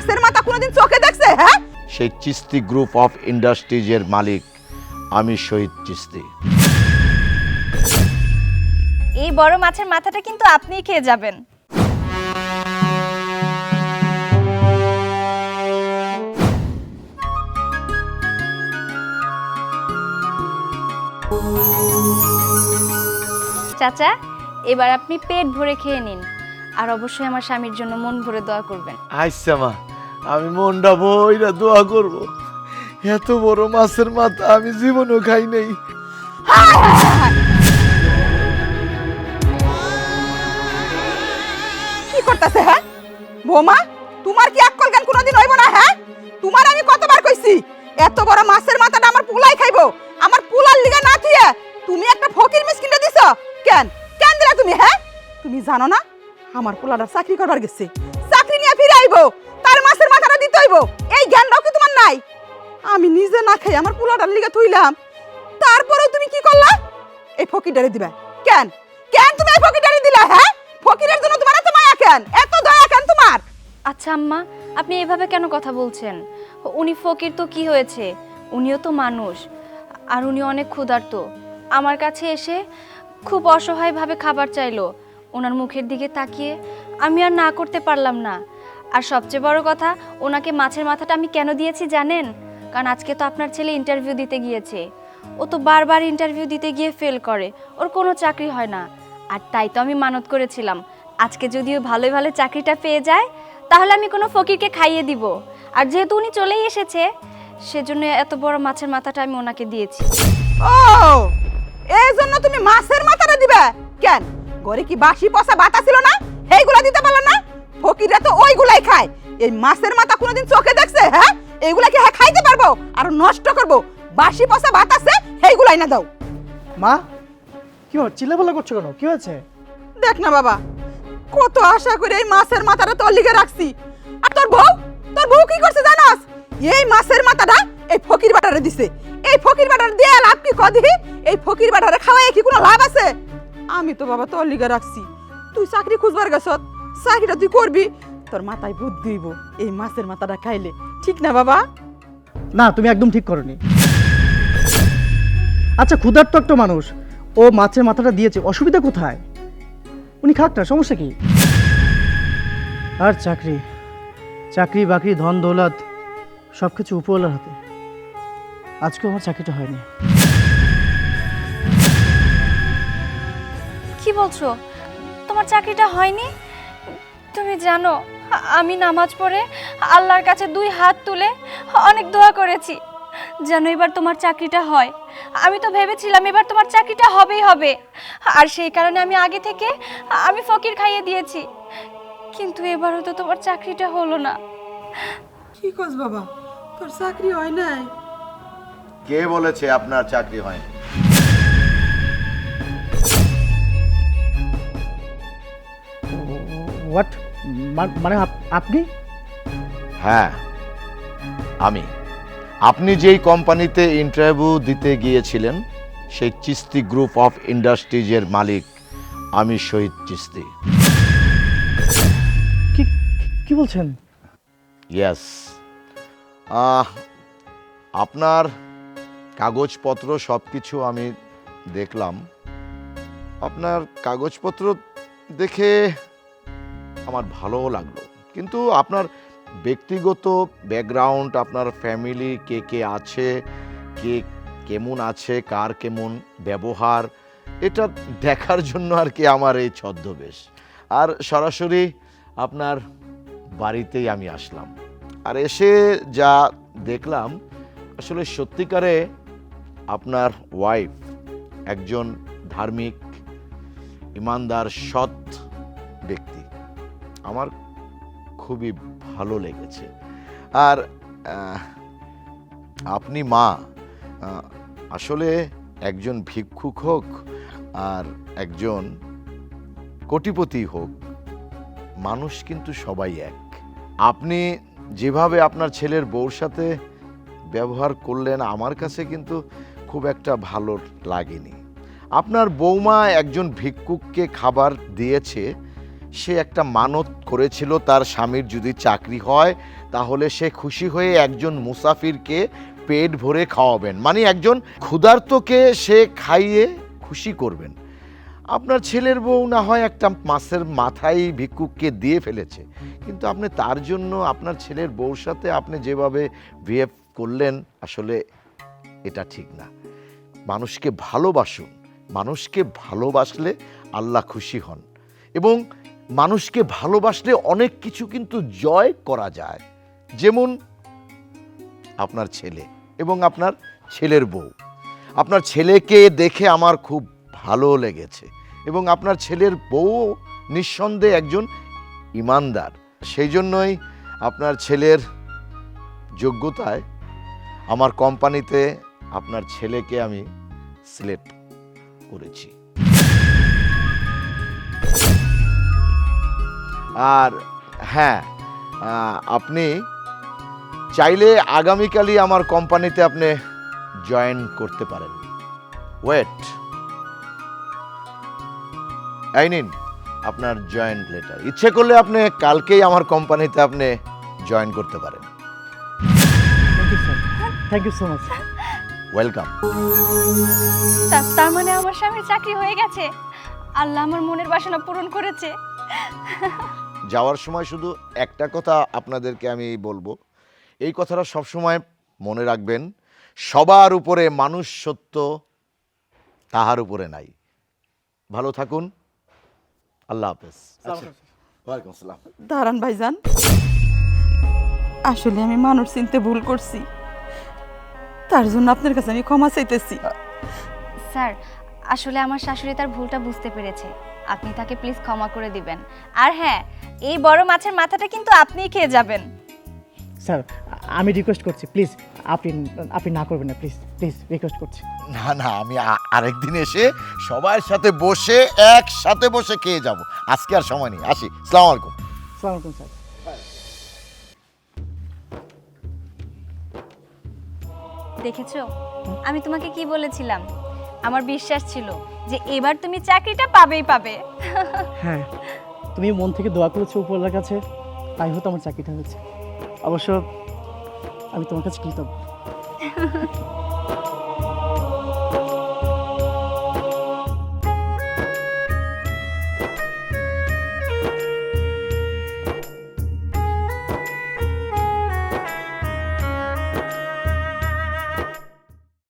মাছের মাথা কোনোদিন চোখে দেখছে হ্যাঁ? সেই চিস্তি গ্রুপ অফ ইন্ডাস্ট্রিজের মালিক আমি শহীদ চিস্তি। এই বড় মাছের মাথাটা কিন্তু আপনিই খেয়ে যাবেন। চাচা এবার আপনি পেট ভরে খেয়ে নিন। আর অবশ্যই আমার স্বামীর জন্য মন ভরে দোয়া করবেন। আচ্ছা মা। আমি মনটা বইরা দোয়া করব। এত বড় মাছের মাথা আমি জীবনও খাই নাই। কি করতেছে হ্যাঁ? বৌমা, তোমার কি আকল জ্ঞান কোনোদিন হইব না হ্যাঁ? তোমার আমি কতবার কইছি, এত বড় মাছের মাথাটা আমার পুলাই খাইবো, আমার পুলার লিগা না থুয়ে তুমি একটা ফকির মিসকিনটা দিছ? কেন? কেন দিলা তুমি হ্যাঁ? তুমি জানো না, আমার পোলাটা চাকরি করবার গেছে। চাকরি নিয়ে ফিরে আইবো। হইব এই জ্ঞানটাও কি তোমার নাই? আমি নিজে না খাই আমার পোলাটার লিগা থুইলাম। তারপরেও তুমি কি করলা? এই ফকিরটারে দিবা। কেন? কেন তুমি এই ফকিরটারে দিলা হ্যাঁ? ফকিরের জন্য তোমার এত মায়া কেন? এত দয়া কেন তোমার? আচ্ছা আম্মা, আপনি এভাবে কেন কথা বলছেন? উনি ফকির তো কি হয়েছে? উনিও তো মানুষ, আর উনি অনেক ক্ষুধার্ত। আমার কাছে এসে খুব অসহায়ভাবে খাবার চাইলো। ওনার মুখের দিকে তাকিয়ে আমি আর না করতে পারলাম না। আর সবচেয়ে বড় কথা, ওনাকে মাছের মাথাটা আমি কেন দিয়েছি জানেন? কারণ আজকে তো আপনার ছেলে ইন্টারভিউ দিতে গিয়েছে। ও তো বারবার ইন্টারভিউ দিতে গিয়ে ফেল করে। ওর কোনো চাকরি হয় না। আর তাই তো আমি মানত করেছিলাম। আজকে যদিও ভালোই ভালো চাকরিটা পেয়ে যায়, তাহলে আমি কোনো ফকিরকে খাইয়ে দিব। আর যেহেতু উনি চলেই এসেছে, সেজন্য এত বড় মাছের মাথাটা আমি ওনাকে দিয়েছি। ও! এই জন্য তুমি মাছের মাথাটা দিবে? কেন? ঘরে কি বাসি পচা বাতা ছিল না? এইগুলা দিতে পারল না? ফকিররা তো ওইগুলাই খায়। এই মাছের মাথা কোনোদিন চোখে দেখছে হ্যাঁ? এইগুলা কি হ্যাঁ খাইতে পারব আর নষ্ট করব। বাসি পচা ভাত আছে সেইগুলাই না দাও। মা কি হচ্ছে চিল্লাপাল্লা করছ কেন? কি হয়েছে? দেখ না বাবা কত আশা করে এই মাছের মাথাটা তোর লিগে রাখছি। আর তোর বউ? তোর বউ কি করছে জানাস? এই মাছের মাথাটা এই ফকির বাটারে দিছে। এই ফকির বাটারে দিয়ে লাভ কি কদি এই ফকির বাটারে খাওয়াই কি কোনো লাভ আছে? আমি তো বাবা তোর লিগে রাখছি। তুই চাকরি খুঁজবার গেছত। চাকরিটা তুই করবি? তোর মাথায় বুদ্ধি হইব এই মাছের মাথাটা খাইলে। ঠিক না বাবা? না তুমি একদম ঠিক করনি। আচ্ছা ক্ষুধার্ত একটা মানুষ ও মাছের মাথাটা দিয়েছে অসুবিধা কোথায়? উনি খাক না সমস্যা কি? আর চাকরি চাকরি বাকরি ধন দৌলত সব কিছু উপরওয়ালার হাতে। আজকে আমার চাকরিটা হয়নি। কি বলছো? তোমার চাকরিটা হয়নি? তুমি জানো আমি নামাজ পড়ে আল্লাহর কাছে দুই হাত তুলে অনেক দোয়া করেছি। যেন এবার তোমার চাকরিটা হয়। আমি তো ভেবেছিলাম এবার তোমার চাকরিটা হবেই হবে। আর সেই কারণে আমি আগে থেকে আমি ফকির খাইয়ে দিয়েছি। কিন্তু এবারও তো তোমার চাকরিটা হলো না। কি কস বাবা? তোর চাকরি হয় নাই? কে বলেছে আপনার চাকরি হয়নি? মানে আপ- আপনি? হ্যাঁ আমি। আপনি যেই কোম্পানিতে ইন্টারভিউ দিতে গিয়েছিলেন সেই চিস্তি গ্রুপ অফ ইন্ডাস্ট্রিজের মালিক আমি শহীদ চিস্তি। কি কি বলছেন? ইয়েস আপনার কাগজপত্র সব কিছু আমি দেখলাম। আপনার কাগজপত্র দেখে আমার ভালোও লাগল। কিন্তু আপনার ব্যক্তিগত ব্যাকগ্রাউন্ড আপনার ফ্যামিলি কে কে আছে, কে কেমন আছে, কার কেমন ব্যবহার, এটা দেখার জন্য আর কি আমার এই ছদ্মবেশ। আর সরাসরি আপনার বাড়িতেই আমি আসলাম। আর এসে যা দেখলাম, আসলে সত্যিকারে আপনার ওয়াইফ একজন ধার্মিক, ইমানদার, সৎ আমার খুবই ভালো লেগেছে। আর আপনি মা আসলে একজন ভিক্ষুক হোক আর একজন কোটিপতি হোক, মানুষ কিন্তু সবাই এক। আপনি যেভাবে আপনার ছেলের বউর সাথে ব্যবহার করলেন, আমার কাছে কিন্তু খুব একটা ভালো লাগেনি। আপনার বৌমা একজন ভিক্ষুককে খাবার দিয়েছে সে একটা মানত করেছিল তার স্বামীর যদি চাকরি হয়, তাহলে সে খুশি হয়ে একজন মুসাফিরকে পেট ভরে খাওয়াবেন। মানে একজন ক্ষুধার্তকে সে খাইয়ে খুশি করবেন। আপনার ছেলের বউ না হয় একটা মাছের মাথায় ভিক্ষুককে দিয়ে ফেলেছে। কিন্তু আপনি তার জন্য আপনার ছেলের বউর সাথে আপনি যেভাবে বিহেভ করলেন, আসলে এটা ঠিক না। মানুষকে ভালোবাসুন। মানুষকে ভালোবাসলে আল্লাহ খুশি হন। এবং মানুষকে ভালোবাসলে অনেক কিছু কিন্তু জয় করা যায়। যেমন আপনার ছেলে এবং আপনার ছেলের বউ। আপনার ছেলেকে দেখে আমার খুব ভালো লেগেছে এবং আপনার ছেলের বউ নিঃসন্দেহে একজন ইমানদার। সেই জন্যই আপনার ছেলের যোগ্যতায় আমার কোম্পানিতে আপনার ছেলেকে আমি সিলেক্ট করেছি। আর হ্যাঁ আপনি চাইলে আগামীকালই আমার কোম্পানিতে আপনি জয়েন করতে পারেন। ওয়েট। এই নিন আপনার জয়েন্ট লেটার। ইচ্ছে করলে আপনি কালকেই আমার কোম্পানিতে আপনি জয়েন করতে পারেন। Thank you sir thank you so much welcome তার মানে আমার স্বামীর চাকরি হয়ে গেছে। আল্লাহ আমার মনের বাসনা পূরণ করেছে। যাওয়ার সময় শুধু একটা কথা আপনাদেরকে আমি বলব। এই কথাটা সবসময় মনে রাখবেন সবার উপরে মানুষ সত্য তাহার উপরে নাই। ভালো থাকুন আল্লাহ হাফেজ। ওয়ালাইকুম আসসালাম। দাঁড়ান ভাইজান আসলে আমি মানুষ চিনতে ভুল করছি। তার জন্য আপনার কাছে আমি ক্ষমা চাইতেছি। স্যার আসলে আমার শাশুড়ি তার ভুলটা বুঝতে পেরেছে। আপনি তাকে প্লিজ ক্ষমা করে দিবেন। আর হ্যাঁ এই বড় মাছের মাথাটা কিন্তু আপনিই খেয়ে যাবেন। স্যার আমি রিকোয়েস্ট করছি প্লিজ আপনি আপনি না করবেন না প্লিজ প্লিজ রিকোয়েস্ট করছি। না না আমি আরেকদিন এসে সবার সাথে বসে একসাথে বসে খেয়ে যাব। আজকে আর সময় নেই আসি সালাম আলাইকুম। সালাম আলাইকুম স্যার। দেখেছ? আমি তোমাকে কি বলেছিলাম? আমার বিশ্বাস ছিল যে এবার তুমি চাকরিটা পাবেই পাবে। হ্যাঁ তুমি মন থেকে দোয়া করেছ উপরওয়ালার কাছে, তাই হয়তো আমার চাকরিটা হয়েছে। অবশ্য আমি তোমার কাছে কৃতজ্ঞ।